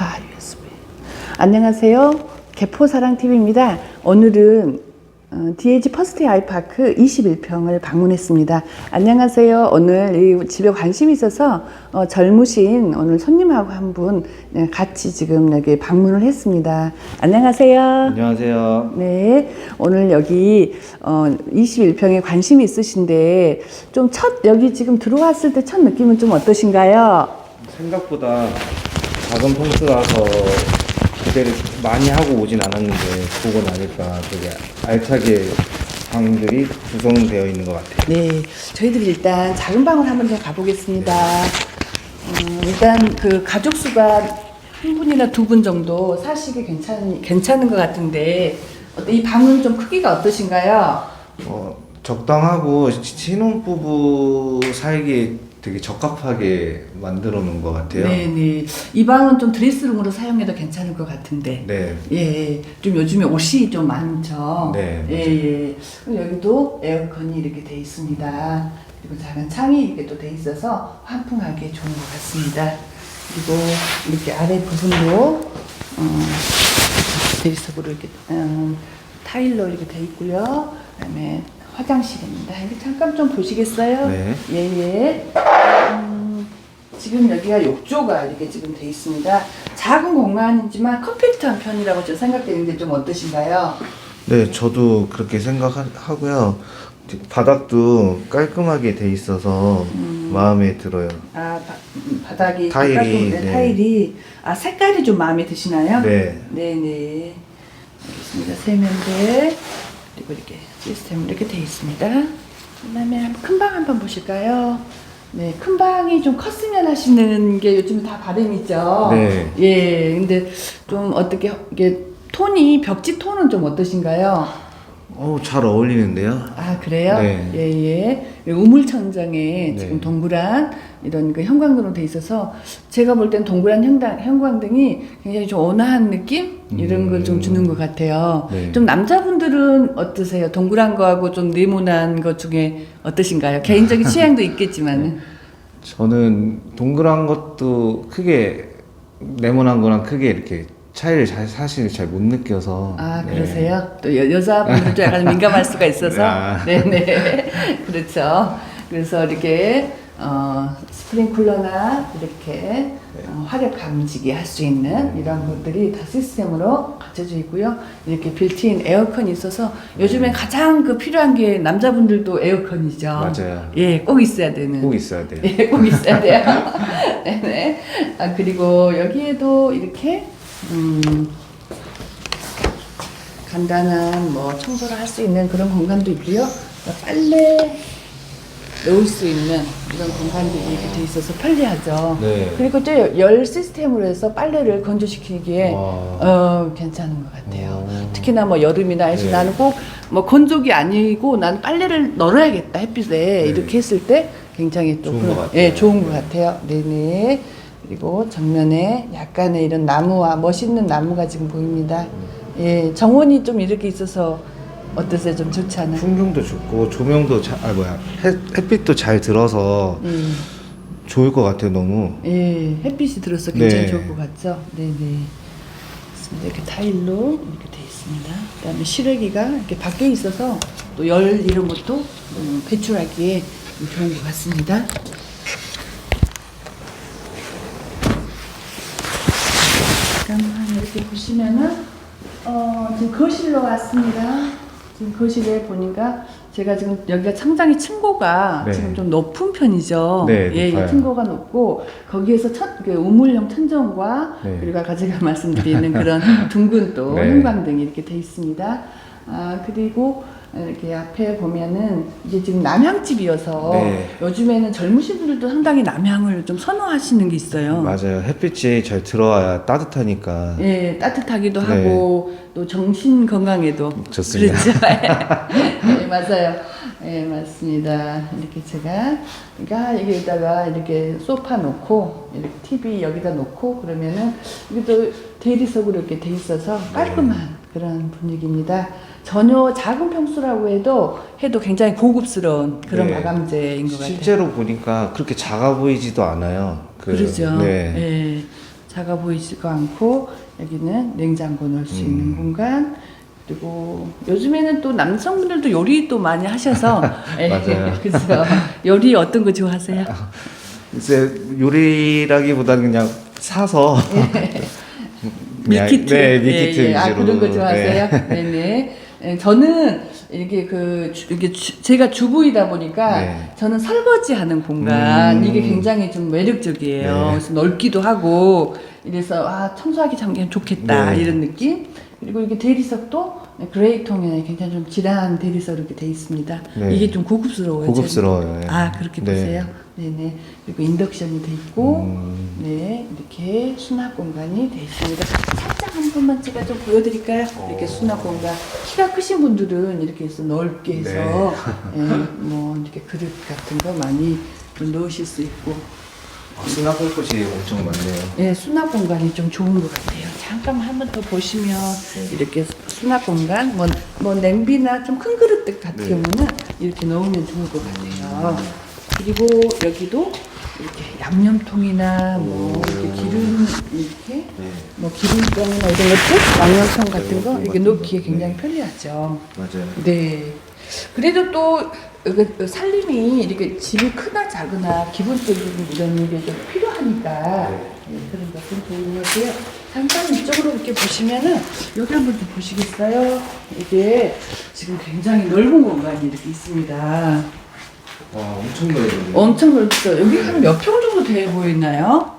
아, USB. 안녕하세요. 개포사랑TV입니다. 오늘은 어, DH 퍼스트 아이파크 21평을 방문했습니다. 안녕하세요. 오늘 이 집에 관심이 있어서 어, 젊으신 오늘 손님하고 한분 네, 같이 지금 여기 방문을 했습니다. 안녕하세요. 안녕하세요. 네, 오늘 여기 어, 21평에 관심이 있으신데 좀 첫 여기 지금 들어왔을 때 첫 느낌은 좀 어떠신가요? 생각보다 작은 평수라서 기대를 많이 하고 오진 않았는데 보고 나니까 되게 알차게 방들이 구성되어 있는 것 같아요. 네, 저희들이 일단 작은 방을 한번 좀 가보겠습니다. 음, 일단 그 가족 수가 한 분이나 두 분 정도 사시기 괜찮 괜찮은 것 같은데 어때 이 방은 좀 크기가 어떠신가요? 어, 적당하고 신혼부부 살기에 되게 적합하게 만들어 놓은 것 같아요. 네, 네. 이 방은 좀 드레스룸으로 사용해도 괜찮을 것 같은데. 네. 예, 예. 좀 요즘에 옷이 좀 많죠. 네, 예, 예. 그리고 여기도 에어컨이 이렇게 돼 있습니다. 그리고 작은 창이 이렇게 또 돼 있어서 환풍하기 좋은 것 같습니다. 그리고 이렇게 아래 부분도 어, 대리석으로 이렇게 음, 타일로 이렇게 돼 있고요. 그 다음에 화장실입니다. 이거 잠깐 좀 보시겠어요? 네. 예, 예. 음, 지금 여기가 욕조가 이렇게 지금 돼 있습니다. 작은 공간이지만 컴팩트한 편이라고 저 생각되는데 좀 어떠신가요? 네, 저도 그렇게 생각하고요. 바닥도 깔끔하게 돼 있어서 마음에 들어요. 아 바, 음, 바닥이 타일이, 네, 네. 타일이 아 색깔이 좀 마음에 드시나요? 네. 네네 알겠습니다. 세면대 그리고 이렇게 시스템 이렇게 돼 있습니다. 그다음에 큰방 한번 보실까요? 네, 큰 방이 좀 컸으면 하시는 게 요즘 다 바람이죠. 네. 예, 근데 좀 어떻게 이게 톤이 벽지 톤은 좀 어떠신가요? 어, 잘 어울리는데요. 아 그래요? 네. 예예. 우물 천장에 네. 지금 동그란 이런 그 형광등으로 돼 있어서 제가 볼 땐 동그란 형광, 형광등이 굉장히 좀 온화한 느낌 이런 걸좀 음. 주는 것 같아요. 네. 좀 남자분들은 어떠세요? 동그란 거하고 좀 네모난 것 중에 어떠신가요? 개인적인 취향도 있겠지만은. 저는 동그란 것도 크게 네모난 거랑 크게 이렇게 차이를 잘 사실 잘 못 느껴서 아 네. 그러세요? 또 여, 여자분들도 약간 민감할 수가 있어서 아. 네네 그렇죠. 그래서 이렇게 어, 스프링쿨러나 이렇게 어, 화력 감지기 할 수 있는 이런 것들이 다 시스템으로 갖춰져 있고요. 이렇게 빌트인 에어컨이 있어서 요즘에 가장 그 필요한 게 남자분들도 에어컨이죠. 맞아요. 예, 꼭 있어야 되는. 꼭 있어야 돼요. 예, 꼭 있어야 돼요. 네네. 아, 그리고 여기에도 이렇게, 음, 간단한 뭐 청소를 할 수 있는 그런 공간도 있고요. 빨래 넣을 수 있는 이런 공간들이 이렇게 돼 있어서 편리하죠. 네. 그리고 또 열 시스템으로 해서 빨래를 건조시키기에 와. 어, 괜찮은 것 같아요. 오. 특히나 뭐 여름이나 해서 네. 나는 꼭 뭐 건조기 아니고 나는 빨래를 널어야겠다 햇빛에 이렇게 했을 때 굉장히 또 네. 좋은 것 같아요. 예, 좋은 것 같아요. 네네. 그리고 정면에 약간의 이런 나무와 멋있는 나무가 지금 보입니다. 예, 정원이 좀 이렇게 있어서 어떠세요? 좀 좋지 않아요? 풍경도 좋고 조명도 잘, 아 뭐야 햇, 햇빛도 잘 들어서 음. 좋을 것 같아요 너무. 예, 햇빛이 들어서 굉장히 네. 좋을 것 같죠? 네네. 그렇습니다. 이렇게 타일로 이렇게 돼 있습니다. 그 다음에 실외기가 이렇게 밖에 있어서 또 열 이런 것도 음, 배출하기에 좋은 것 같습니다. 잠깐만 이렇게 보시면은 어, 지금 거실로 왔습니다. 지금 거실에 보니까 제가 지금 여기가 창장이 층고가 네. 지금 좀 높은 편이죠. 네, 예, 예, 높아요. 층고가 높고 거기에서 첫 그 우물형 천정과 네. 그리고 아까 제가 말씀드리는 그런 둥근 또 네. 형광등이 이렇게 돼 있습니다. 아 그리고 이렇게 앞에 보면은 이게 지금 남향집이어서 네. 요즘에는 젊으신 분들도 상당히 남향을 좀 선호하시는 게 있어요. 맞아요 햇빛이 잘 들어와야 따뜻하니까. 예, 따뜻하기도 네. 하고 또 정신 건강에도 좋습니다. 그렇죠. 예, 맞아요. 예, 맞습니다. 이렇게 제가 그러니까 여기다가 이렇게 소파 놓고 이렇게 TV 여기다 놓고 그러면은 이것도 대리석으로 이렇게 돼 있어서 깔끔한 그런 분위기입니다. 전혀 작은 평수라고 해도 해도 굉장히 고급스러운 그런 네. 마감재인 것 같아요. 실제로 보니까 그렇게 작아 보이지도 않아요. 그, 그러죠. 네. 예. 작아 보이지가 않고 여기는 냉장고 넣을 수 있는 공간 그리고 요즘에는 또 남성분들도 요리 또 많이 하셔서 예, 맞아요. 그래서 요리 어떤 거 좋아하세요? 이제 요리라기보다는 그냥 사서 그냥- 밀키트. 네, 밀키트 예, 예. 위주로. 아, 그런 거 좋아하세요? 네. 네. 네 예, 저는 이게 그 주- 이게 주- 제가 주부이다 보니까 네. 저는 설거지하는 공간 음. 이게 굉장히 좀 매력적이에요. 네. 그래서 넓기도 하고 이래서 아 청소하기 잠기면 좋겠다 네. 이런 느낌. 그리고 이게 대리석도 그레이 통에 굉장히 좀 진한 대리석 이렇게 돼 있습니다. 네. 이게 좀 고급스러워요. 고급스러워요. 예. 저는. 아 그렇게 네. 보세요. 네네. 그리고 인덕션이 돼 있고. 음, 네, 이렇게 수납 공간이 되어 있습니다. 살짝 한 번만 제가 좀 보여드릴까요? 이렇게 수납 공간. 키가 크신 분들은 이렇게 해서 넓게 해서, 예, 뭐, 이렇게 그릇 같은 거 많이 좀 넣으실 수 있고, 아, 수납할 곳이 엄청 많네요. 예, 수납 공간이 좀 좋은 것 같아요. 잠깐만 한 번 더 보시면, 이렇게 수납 공간, 뭐, 뭐, 냄비나 좀 큰 그릇들 같은 네. 경우는 이렇게 넣으면 좋을 것 같아요. 그리고 여기도 이렇게 양념통이나 뭐, 이렇게 기름, 이렇게 네, 뭐 기름병이나 이런 것들 양념통 같은 거 이렇게 놓기에 거. 굉장히 네. 편리하죠. 맞아요. 네. 그래도 또 그, 그 살림이 이렇게 집이 크나 작으나 기본적인 이런 게좀 필요하니까 네. 예, 그런 것은 좋은 것 같고요. 잠깐 이쪽으로 이렇게 보시면은 여기 한번 좀 보시겠어요? 이게 지금 굉장히 넓은 공간이 이렇게 있습니다. 와, 엄청 넓은데. 엄청 넓죠. 여기 한 몇 평 정도 돼 보이나요?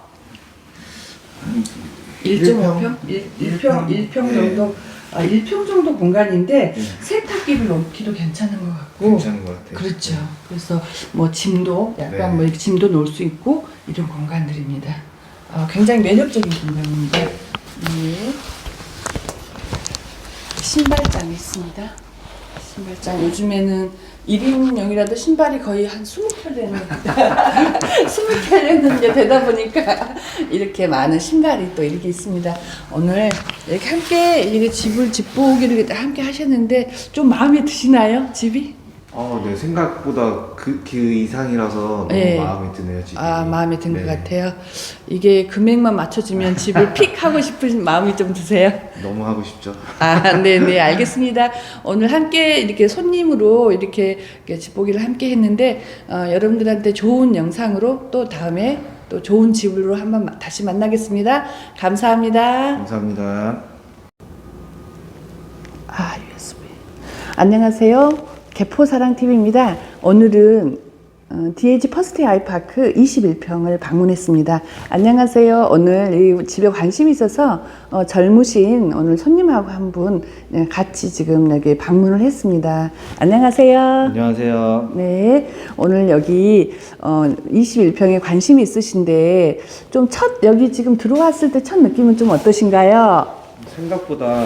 1.5평? 1평, 1평 정도, 아, 1평 정도 공간인데 네. 세탁기를 놓기도 괜찮은 것 같고. 괜찮은 것 같아요. 그렇죠. 그래서 뭐 짐도 약간 네. 뭐 이렇게 짐도 놓을 수 있고 이런 공간들입니다. 아, 굉장히 매력적인 공간입니다. 네. 신발장이 있습니다. 신발장 요즘에는 1인용이라도 신발이 거의 한 20켤레는 20켤레는 이제 되다 보니까 이렇게 많은 신발이 또 이렇게 있습니다. 오늘 이렇게 함께 이렇게 집을 집보기를 이렇게 함께 하셨는데 좀 마음에 드시나요? 집이? 어, 네 생각보다 그, 그 이상이라서 너무 네. 마음에 드네요 지금. 아 마음에 든 것 네. 같아요. 이게 금액만 맞춰주면 집을 픽 하고 싶은 마음이 좀 드세요. 너무 하고 싶죠. 아, 네네, 알겠습니다. 오늘 함께 이렇게 손님으로 이렇게, 이렇게 집 보기를 함께 했는데, 어, 여러분들한테 좋은 영상으로 또 다음에 또 좋은 집으로 한번 마- 다시 만나겠습니다. 감사합니다. 감사합니다. 아, USB. 안녕하세요. 개포사랑TV입니다. 오늘은 어, DH 퍼스트 아이파크 21평을 방문했습니다. 안녕하세요. 오늘 이 집에 관심이 있어서 어, 젊으신 오늘 손님하고 한분 네, 같이 지금 여기 방문을 했습니다. 안녕하세요. 안녕하세요. 네, 오늘 여기 어, 21평에 관심이 있으신데 좀 첫 여기 지금 들어왔을 때 첫 느낌은 좀 어떠신가요? 생각보다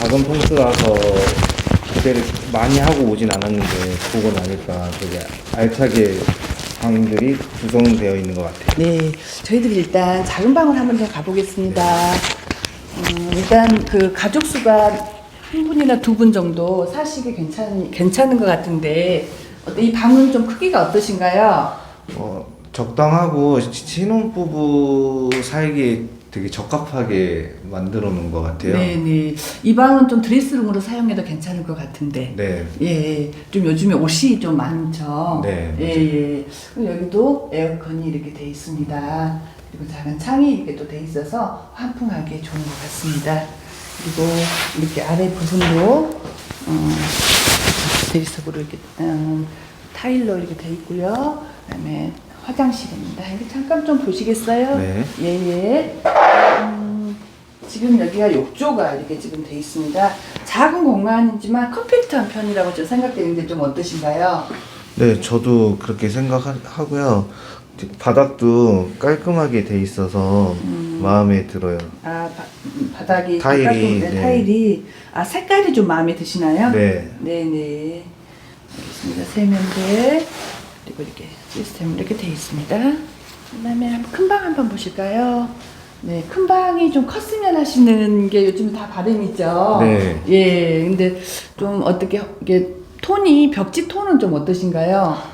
작은 평수라서 기대를 많이 하고 오진 않았는데 보고 나니까 되게 알차게 방들이 구성되어 있는 것 같아요. 네, 저희들이 일단 작은 방을 한번 더 가보겠습니다. 음, 일단 그 가족 수가 한 분이나 두 분 정도 사시기 괜찮 괜찮은 것 같은데 어때 이 방은 좀 크기가 어떠신가요? 어, 적당하고 신혼부부 살기에 되게 적합하게 만들어 놓은 것 같아요. 네, 네. 이 방은 좀 드레스룸으로 사용해도 괜찮을 것 같은데. 네. 예, 예. 좀 요즘에 옷이 좀 많죠. 네, 예, 예. 그리고 여기도 에어컨이 이렇게 돼 있습니다. 그리고 작은 창이 이렇게 또 돼 있어서 환풍하기에 좋은 것 같습니다. 그리고 이렇게 아래 부분도 어, 대리석으로 이렇게 음, 타일로 이렇게 돼 있고요. 그다음에 화장실입니다. 이거 잠깐 좀 보시겠어요? 네. 예, 예. 음, 지금 여기가 욕조가 이렇게 지금 돼 있습니다. 작은 공간이지만 컴팩트한 편이라고 저 생각되는데 좀 어떠신가요? 네, 저도 그렇게 생각하고요. 바닥도 깔끔하게 돼 있어서 마음에 들어요. 아 바, 음, 바닥이 타일이, 네. 타일이 아 색깔이 좀 마음에 드시나요? 네. 네네. 알겠습니다. 세면대 그리고 이렇게 시스템 이렇게 돼 있습니다. 그다음에 큰방 한번 보실까요? 네, 큰 방이 좀 컸으면 하시는 게 요즘 다 바람이죠. 네. 예, 근데 좀 어떻게 이게 톤이 벽지 톤은 좀 어떠신가요?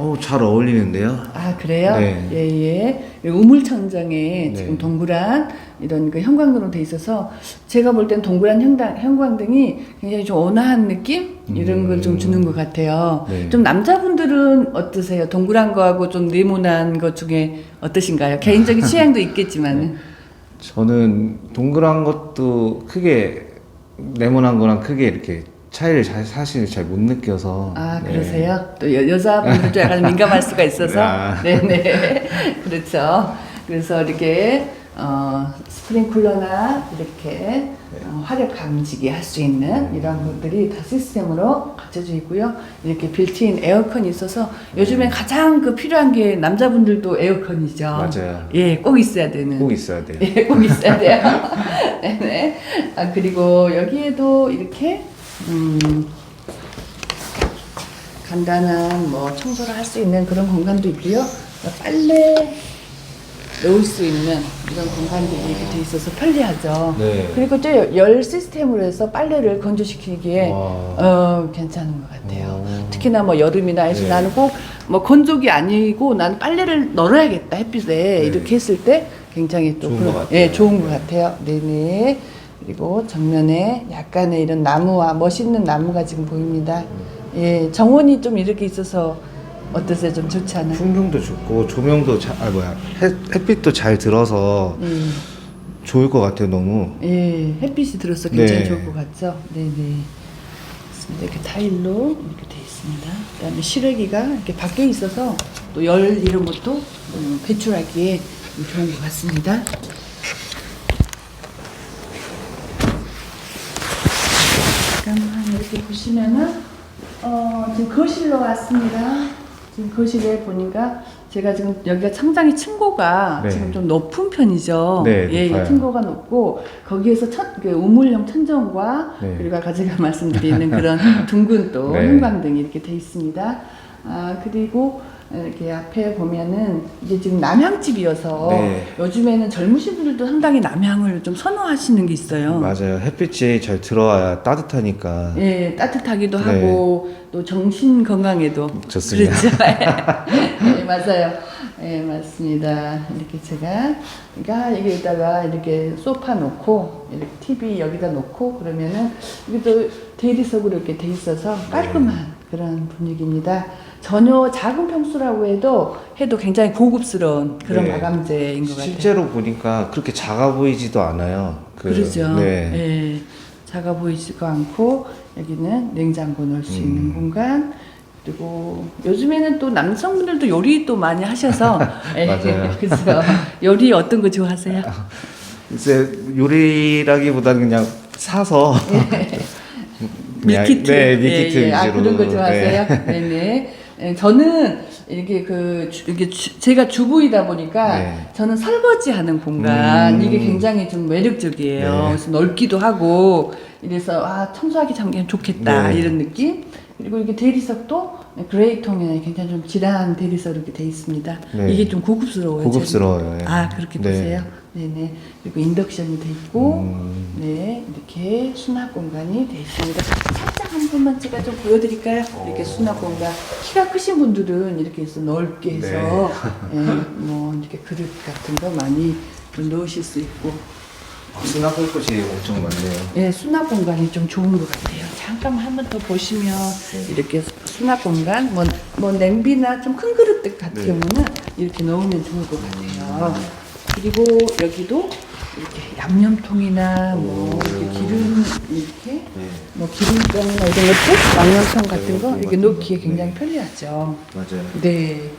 어우 잘 어울리는데요. 아 그래요? 네. 예예. 우물천장에 네. 지금 동그란 이런 그 형광등으로 돼 있어서 제가 볼 땐 동그란 형광, 형광등이 굉장히 좀 온화한 느낌 이런 걸좀 음. 주는 것 같아요. 네. 좀 남자분들은 어떠세요? 동그란 거하고 좀 네모난 것 중에 어떠신가요? 개인적인 취향도 있겠지만. 저는 동그란 것도 크게 네모난 거랑 크게 이렇게 차이를 잘 사실 잘 못 느껴서 아 네. 그러세요? 또 여, 여자분들도 약간 민감할 수가 있어서 아. 네네 그렇죠. 그래서 이렇게 어, 스프링쿨러나 이렇게 어, 화력 감지기 할 수 있는 이런 것들이 다 시스템으로 갖춰져 있고요. 이렇게 빌트인 에어컨이 있어서 요즘에 가장 그 필요한 게 남자분들도 에어컨이죠. 맞아요. 예, 꼭 있어야 되는. 꼭 있어야 돼요. 예, 꼭 있어야 돼요. 네네. 아, 그리고 여기에도 이렇게, 음, 간단한 뭐 청소를 할 수 있는 그런 공간도 있고요. 빨래 넣을 수 있는 이런 공간들이 이렇게 돼 있어서 편리하죠. 네. 그리고 또 열 시스템으로 해서 빨래를 건조시키기에 와. 어, 괜찮은 것 같아요. 오. 특히나 뭐 여름이나 해서 네. 나는 꼭 뭐 건조기 아니고 나는 빨래를 널어야겠다 햇빛에 이렇게 했을 때 굉장히 또 네. 좋은 것 같아요. 예, 좋은 것 같아요. 네네. 그리고 정면에 약간의 이런 나무와 멋있는 나무가 지금 보입니다. 예, 정원이 좀 이렇게 있어서 어떠세요? 좀 좋지 않아요? 풍경도 좋고 조명도 잘, 아 뭐야 햇, 햇빛도 잘 들어서 음. 좋을 것 같아요 너무. 예, 햇빛이 들어서 굉장히 네. 좋을 것 같죠? 네네. 그렇습니다. 이렇게 타일로 이렇게 돼 있습니다. 그다음에 실외기가 이렇게 밖에 있어서 또 열 이런 것도 음, 배출하기에 좋은 것 같습니다. 잠깐만 이렇게 보시면은 어, 지금 거실로 왔습니다. 지금 거실에 보니까 제가 지금 여기가 상당히 층고가 네. 지금 좀 높은 편이죠. 네, 예, 높아요. 예, 층고가 높고 거기에서 천, 그 우물형 천정과 네. 그리고 아까 제가 말씀드리는 그런 둥근 또 네. 형광등이 이렇게 돼 있습니다. 아 그리고 이렇게 앞에 보면은 이게 지금 남향집이어서 네. 요즘에는 젊으신 분들도 상당히 남향을 좀 선호하시는 게 있어요. 맞아요. 햇빛이 잘 들어와야 따뜻하니까. 예, 따뜻하기도 네. 하고 또 정신 건강에도 좋습니다. 그렇죠. 예, 맞아요. 예, 맞습니다. 이렇게 제가 그러니까 여기에다가 이렇게 소파 놓고 이렇게 TV 여기다 놓고 그러면은 이것도 대리석으로 이렇게 돼 있어서 깔끔한 그런 분위기입니다. 전혀 작은 평수라고 해도 해도 굉장히 고급스러운 그런 네. 마감재인 것 같아요. 실제로 보니까 그렇게 작아 보이지도 않아요. 그, 그러죠. 네. 예. 작아 보이지도 않고 여기는 냉장고 넣을 수 있는 음. 공간 그리고 요즘에는 또 남성분들도 요리 또 많이 하셔서 예, 맞아요. 그래서 요리 어떤 거 좋아하세요? 이제 요리라기보다는 그냥 사서 그냥- 밀키트. 네, 밀키트 예, 예. 위주로. 아, 그런 거 좋아하세요? 네. 네. 네 예, 저는 이렇게 그 주- 이게 주- 제가 주부이다 보니까 네. 저는 설거지하는 공간 음. 이게 굉장히 좀 매력적이에요. 네. 그래서 넓기도 하고 이래서 아 청소하기 참 좋겠다 네. 이런 느낌. 그리고 이게 대리석도 그레이 통에 굉장히 좀 진한 대리석 이렇게 돼 있습니다. 네. 이게 좀 고급스러워요. 고급스러워요. 제가. 아 그렇게 네. 보세요. 네네. 그리고 인덕션이 돼 있고. 음. 네, 이렇게 수납 공간이 되어 있습니다. 한 번만 제가 좀 보여드릴까요? 이렇게 수납 공간. 키가 크신 분들은 이렇게 해서 넓게 해서, 예, 뭐, 이렇게 그릇 같은 거 많이 좀 넣으실 수 있고, 수납할 곳이 엄청 많네요. 예, 수납 공간이 좀 좋은 것 같아요. 잠깐만 한번 더 보시면, 이렇게 수납 공간, 뭐, 뭐, 냄비나 좀 큰 그릇들 같은 네. 경우는 이렇게 넣으면 좋을 것 같아요. 그리고 여기도 이렇게 양념통이나 뭐, 이렇게 기름, 이렇게 네. 뭐 기름병이나 이런 것들 양념통 같은 거 네, 이렇게 같은 놓기에 거. 굉장히 네. 편리하죠. 맞아요. 네.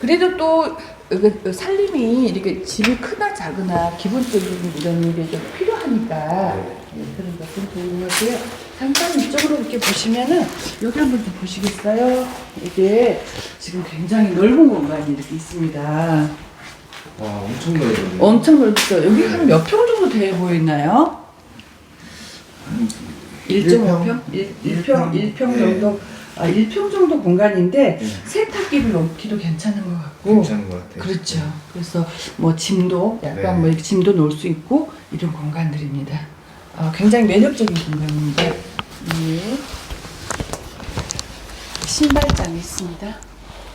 그래도 또 그, 그 살림이 이렇게 집이 크나 작으나 기본적인 이런 게좀 필요하니까 네, 그런 것은 좋은 것 같고요. 잠깐 이쪽으로 이렇게 보시면은 여기 한번 좀 보시겠어요? 이게 지금 굉장히 넓은 공간이 이렇게 있습니다. 와, 엄청 넓어요. 엄청 넓죠. 여기 한 몇 평 정도 돼 보이나요? 1.5평? 1평, 1평 정도, 아, 1평 정도 공간인데, 네. 세탁기를 놓기도 괜찮은 것 같고. 괜찮은 것 같아요. 그렇죠. 그래서 뭐 짐도, 약간 네. 뭐 이렇게 짐도 놓을 수 있고, 이런 공간들입니다. 아, 굉장히 매력적인 공간인데, 예. 신발장이 있습니다.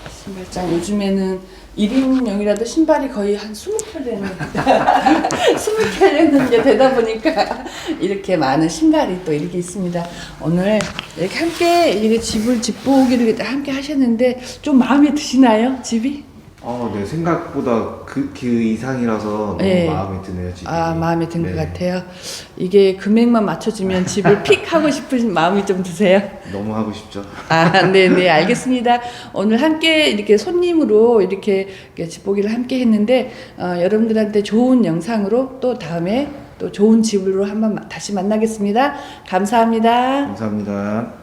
신발장 요즘에는 1인용이라도 신발이 거의 한 20켤 되는 20켤 되는 게 되다 보니까 이렇게 많은 신발이 또 이렇게 있습니다. 오늘 이렇게 함께 이렇게 집을 집보기를 함께 하셨는데 좀 마음에 드시나요? 집이? 어, 네 생각보다 그, 그 이상이라서 너무 네. 마음에 드네요 지금. 아, 마음에 든 것 네. 같아요. 이게 금액만 맞춰주면 집을 픽 하고 싶으신 마음이 좀 드세요? 너무 하고 싶죠. 아, 네, 네, 알겠습니다. 오늘 함께 이렇게 손님으로 이렇게 이렇게 집 보기를 함께 했는데, 어, 여러분들한테 좋은 영상으로 또 다음에 또 좋은 집으로 한번 마- 다시 만나겠습니다. 감사합니다. 감사합니다.